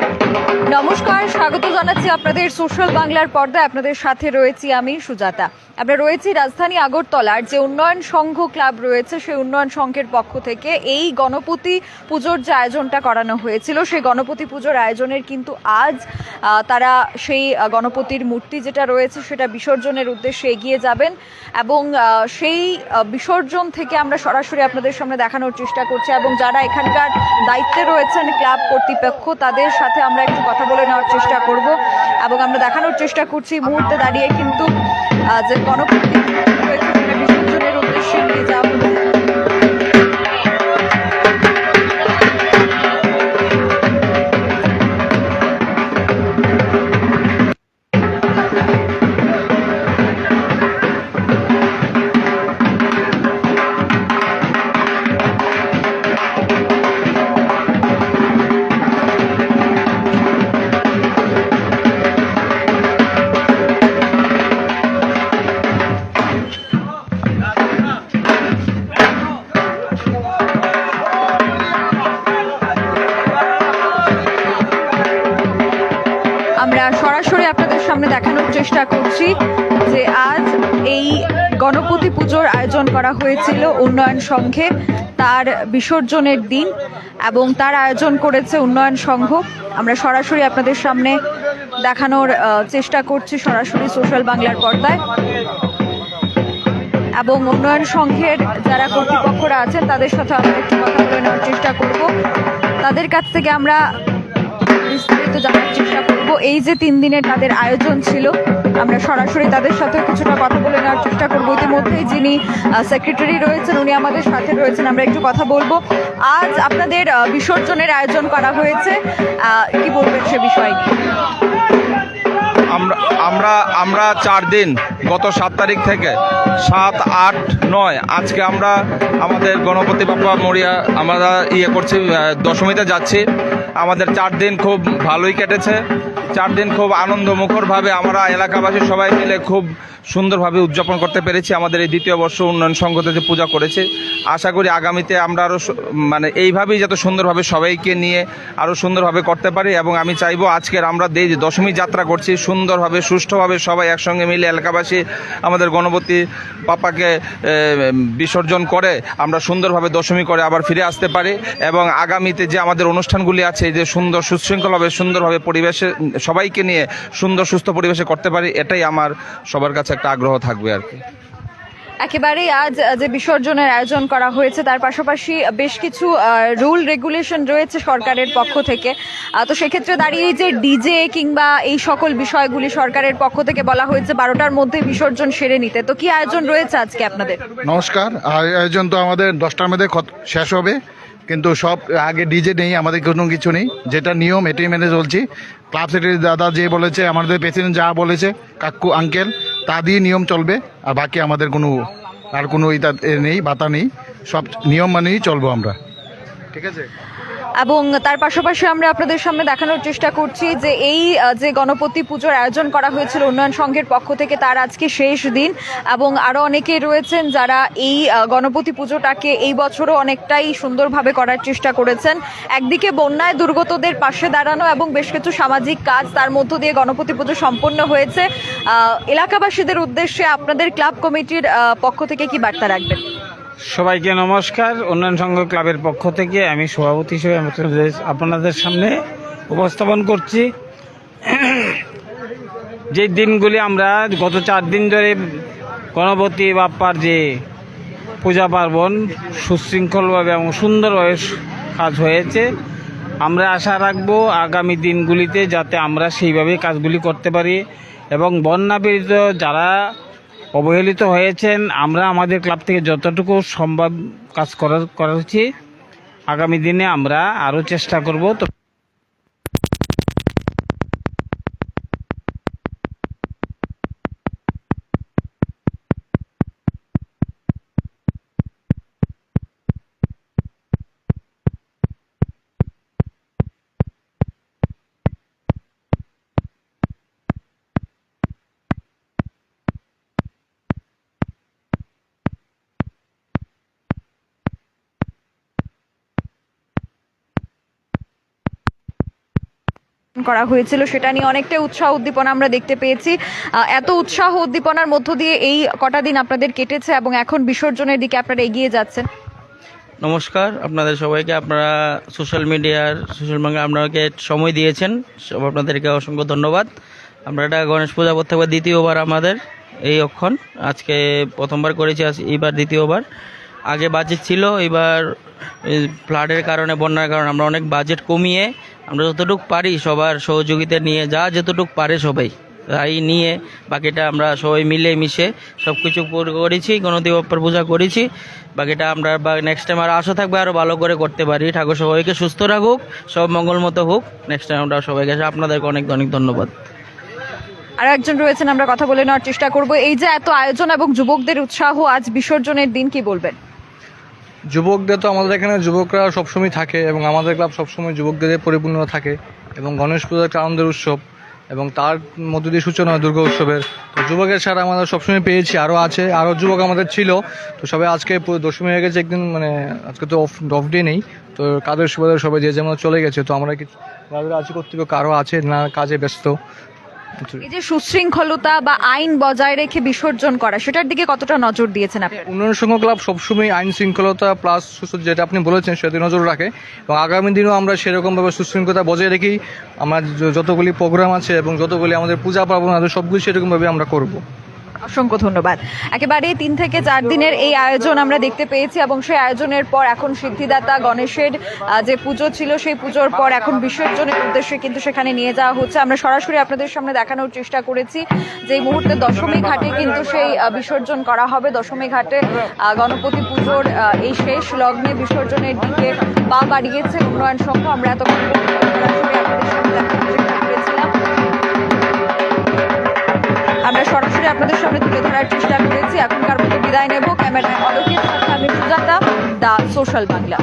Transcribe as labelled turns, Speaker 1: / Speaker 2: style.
Speaker 1: Thank you. নমস্কার, স্বাগত জানাচ্ছি আপনাদের সোশ্যাল বাংলার পর্দায়। আপনাদের সাথে রয়েছি আমি সুজাতা। আমরা রয়েছি রাজধানী আগরতলার যে উন্নয়ন সংঘ ক্লাব রয়েছে, সেই উন্নয়ন সংঘের পক্ষ থেকে এই গণপতি পুজোর যে আয়োজনটা করানো হয়েছিল, সেই গণপতি পুজোর আয়োজনের কিন্তু আজ তারা সেই গণপতির মূর্তি যেটা রয়েছে, সেটা বিসর্জনের উদ্দেশ্যে এগিয়ে যাবেন এবং সেই বিসর্জন থেকে আমরা সরাসরি আপনাদের সামনে দেখানোর চেষ্টা করছি এবং যারা এখানকার দায়িত্বে রয়েছেন ক্লাব কর্তৃপক্ষ, তাদের সাথে আমরা একটু কথা বলে নেওয়ার চেষ্টা করব এবং আমরা দেখানোর চেষ্টা করছি মুহূর্তে দাঁড়িয়ে কিন্তু যে গণপতি উদ্দেশ্যে নিয়ে যাওয়া সামনে দেখানোর চেষ্টা করছি যে আজ এই গণপতি পুজোর আয়োজন করা হয়েছিল উন্নয়ন সংঘে। তার বিসর্জনের দিন এবং তার আয়োজন করেছে উন্নয়ন সংঘ। আমরা সরাসরি আপনাদের সামনে দেখানোর চেষ্টা করছি সরাসরি সোশ্যাল বাংলার পর্দায়। এবং উন্নয়ন সংঘের যারা কর্তৃপক্ষরা আছেন, তাদের সাথে আমরা একটু কথা বলে নেওয়ার চেষ্টা করব। তাদের কাছ থেকে আমরা বিস্তারিত জানার চেষ্টা করব। এই যে তিন দিনের তাদের আয়োজন ছিল, আমরা সরাসরি তাদের সাথে কিছুটা কথা বলে নেওয়ার চেষ্টা করব। ইতিমধ্যেই যিনি সেক্রেটারি রয়েছেন, উনি আমাদের সাথে রয়েছেন, আমরা একটু কথা বলব। আজ আপনাদের বিসর্জনের আয়োজন করা হয়েছে। কি বলবেন সে বিষয়
Speaker 2: আমরা আমরা আমরা চার দিন, গত সাত তারিখ থেকে, সাত, আট, নয়, আজকে আমরা আমাদের গণপতি বাপ্পা মরিয়া, আমরা ইয়ে করছি দশমীতে যাচ্ছি। আমাদের চার দিন খুব ভালোই কেটেছে। চার দিন খুব আনন্দমুখরভাবে আমরা এলাকাবাসী সবাই মিলে খুব সুন্দরভাবে উদযাপন করতে পেরেছি। আমাদের এই দ্বিতীয় বর্ষ উন্নয়ন সংঘতে যে পূজা করেছে, আশা করি আগামীতে আমরা আরও মানে এইভাবেই যাতে সুন্দরভাবে সবাইকে নিয়ে আরও সুন্দরভাবে করতে পারি এবং আমি চাইব আজকের আমরা যে দশমী যাত্রা করছি, সুন্দরভাবে, সুষ্ঠুভাবে সবাই একসঙ্গে মিলে এলাকাবাসী আমাদের গণপতি পাপাকে বিসর্জন করে আমরা সুন্দরভাবে দশমী করে আবার ফিরে আসতে পারি এবং আগামীতে যে আমাদের অনুষ্ঠানগুলি আছে যে সুন্দর সুশৃঙ্খলভাবে সুন্দরভাবে পরিবেশে সবাইকে নিয়ে সুন্দর সুস্থ পরিবেশে করতে পারি এটাই আমার সবার কাছে একটা আগ্রহ থাকবে আর কি।
Speaker 1: একেবারেই আজ যে বিসর্জনের আয়োজন করা হয়েছে তার পাশাপাশি বেশ কিছু রুল রেগুলেশন রয়েছে সরকারের পক্ষ থেকে। তো সেক্ষেত্রে দাঁড়িয়ে এই যে ডিজে কিংবা এই সকল বিষয়গুলি সরকারের পক্ষ থেকে বলা হয়েছে বারোটার মধ্যে বিসর্জন সেরে নিতে। তো কি আয়োজন রয়েছে আজকে আপনাদের?
Speaker 3: নমস্কার আয়োজন তো আমাদের দশটার মধ্যে শেষ হবে। কিন্তু সব আগে ডিজে নেই, আমাদের কোনো কিছু নেই। যেটা নিয়ম, এটাই মেনে চলছি। ক্লাব সেক্রেটারি দাদা যে বলেছে, আমাদের প্রেসিডেন্ট যা বলেছে, কাকু আঙ্কেল তা দিয়ে নিয়ম চলবে, আর বাকি আমাদের কোনো, আর কোনো ইতা নেই, বাতা নেই। সব নিয়ম মানেই চলবো আমরা। ঠিক আছে?
Speaker 1: এবং তার পাশাপাশি আমরা আপনাদের সামনে দেখানোর চেষ্টা করছি যে এই যে গণপতি পুজোর আয়োজন করা হয়েছিল উন্নয়ন সংঘের পক্ষ থেকে তার আজকে শেষ দিন এবং আরও অনেকেই রয়েছেন যারা এই গণপতি পুজোটাকে এই বছরও অনেকটাই সুন্দরভাবে করার চেষ্টা করেছেন। একদিকে বন্যায় দুর্গতদের পাশে দাঁড়ানো এবং বেশ কিছু সামাজিক কাজ তার মধ্য দিয়ে গণপতি পুজো সম্পন্ন হয়েছে। এলাকাবাসীদের উদ্দেশ্যে আপনাদের ক্লাব কমিটির পক্ষ থেকে কি বার্তা রাখবেন?
Speaker 4: সবাইকে নমস্কার। উন্নয়ন সংঘ ক্লাবের পক্ষ থেকে আমি সভাপতি হিসেবে আপনাদের- সামনে উপস্থাপন করছি। যে দিনগুলি আমরা গত চার দিন ধরে গণপতি বাপ্পার যে পূজা পার্বণ সুশৃঙ্খলভাবে এবং সুন্দরভাবে কাজ হয়েছে, আমরা আশা রাখব আগামী দিনগুলিতে যাতে আমরা সেইভাবে কাজগুলি করতে পারি এবং বন্যা পীড়িত যারা অবহেলিত হয়েছেন। আমরা আমাদের ক্লাব থেকে যতটুকু সম্ভব কাজ করার করেছি আগামী দিনে আমরা আরও চেষ্টা করব। তো
Speaker 1: করা হয়েছিল, সেটা নিয়ে অনেকটা উৎসাহ উদ্দীপনা আমরা দেখতে পেয়েছি। এত উৎসাহ উদ্দীপনার মধ্য দিয়ে এই কটা দিন আপনাদের কেটেছে এবং এখন বিসর্জনের দিকে আপনারা এগিয়ে যাচ্ছেন।
Speaker 5: নমস্কার, আপনাদের সবাইকে, আপনারা সোশ্যাল মিডিয়ার, সোশ্যাল মিডিয়া আপনাকে সময় দিয়েছেন, সব আপনাদেরকে অসংখ্য ধন্যবাদ। আমরা এটা গণেশ পূজা হবে দ্বিতীয়বার আমাদের এই অক্ষণ। আজকে প্রথমবার করেছি, আজ এইবার দ্বিতীয়বার। আগে বাজেট ছিল, এবার ফ্লাডের কারণে, বন্যার কারণে আমরা অনেক বাজেট কমিয়ে আমরা যতটুকু পারি সবার সহযোগিতা নিয়ে যা যতটুকু পারে সবাই, তাই নিয়ে বাকিটা আমরা সবাই মিলে মিশে সব কিছু করেছি, গণদেব বাপ্পার পূজা করেছি। বাকিটা আমরা বা নেক্সট টাইম আর আশা থাকবে আরও ভালো করে করতে পারি। ঠাকুর সবাইকে সুস্থ রাখুক, সব মঙ্গলমতো হোক। নেক্সট টাইম আমরা সবাই সবাইকে আপনাদেরকে অনেক অনেক ধন্যবাদ।
Speaker 1: আর একজন রয়েছেন, আমরা কথা বলে নেওয়ার চেষ্টা করব। এই যে এত আয়োজন এবং যুবকদের উৎসাহ, আজ বিসর্জনের দিন কি বলবেন?
Speaker 6: যুবকদের তো আমাদের এখানে যুবকরা সবসময় থাকে এবং আমাদের ক্লাব সবসময় যুবকদের পরিপূর্ণ থাকে এবং গণেশ পূজা একটা আনন্দের উৎসব এবং তার মধ্য দিয়ে সূচনা হয় দুর্গা উৎসবের। তো যুবকের সারা আমাদের সবসময় পেয়েছি আরও আছে আরও যুবক আমাদের ছিল। তো সবাই আজকে দশমী হয়ে গেছে, একদিন মানে আজকে তো অফ অফ ডে নেই। তো কাদের সুবাদে সবাই যে যেমন চলে গেছে, তো আমরা কি যাদের আছে কর্তৃপক্ষ আরও আছে না কাজে ব্যস্ত?
Speaker 1: এই যে সুশৃঙ্খলতা বা আইন বজায় রেখে বিসর্জন করা সেটার দিকে কতটা নজর দিয়েছেন আপনি?
Speaker 6: উন্নয়ন সংঘ ক্লাব সবসময় আইন শৃঙ্খলতা প্লাস যেটা আপনি বলেছেন সেটা নজর রাখে। এবং আগামী দিনেও আমরা সেরকমভাবে সুশৃঙ্খলতা বজায় রেখেই আমরা যতগুলি প্রোগ্রাম আছে এবং যতগুলি আমাদের পূজা পার্বণ আছে সবগুলি সেরকমভাবে আমরা করব।
Speaker 1: অসংখ্য ধন্যবাদ। একেবারে তিন থেকে চার দিনের এই আয়োজন আমরা দেখতে পেয়েছি এবং সেই আয়োজনের পর এখন সিদ্ধিদাতা গণেশের যে পুজো ছিল সেই পুজোর পর এখন বিসর্জনের উদ্দেশ্যে কিন্তু সেখানে নিয়ে যাওয়া হচ্ছে। আমরা সরাসরি আপনাদের সামনে দেখানোর চেষ্টা করেছি যে এই মুহূর্তে দশমী ঘাটে কিন্তু সেই বিসর্জন করা হবে। দশমী ঘাটে গণপতি পুজোর এই শেষ লগ্নে বিসর্জনের দিকে পা বাড়িয়েছে উন্নয়ন সংঘ। আমরা এতক্ষণ আপনাদের সামনে তুলে ধরার চেষ্টা করেছি। এখনকার মতো বিদায় নেব। ক্যামেরায় অলোকের আমি সুজাতা, দা সোশ্যাল বাংলা।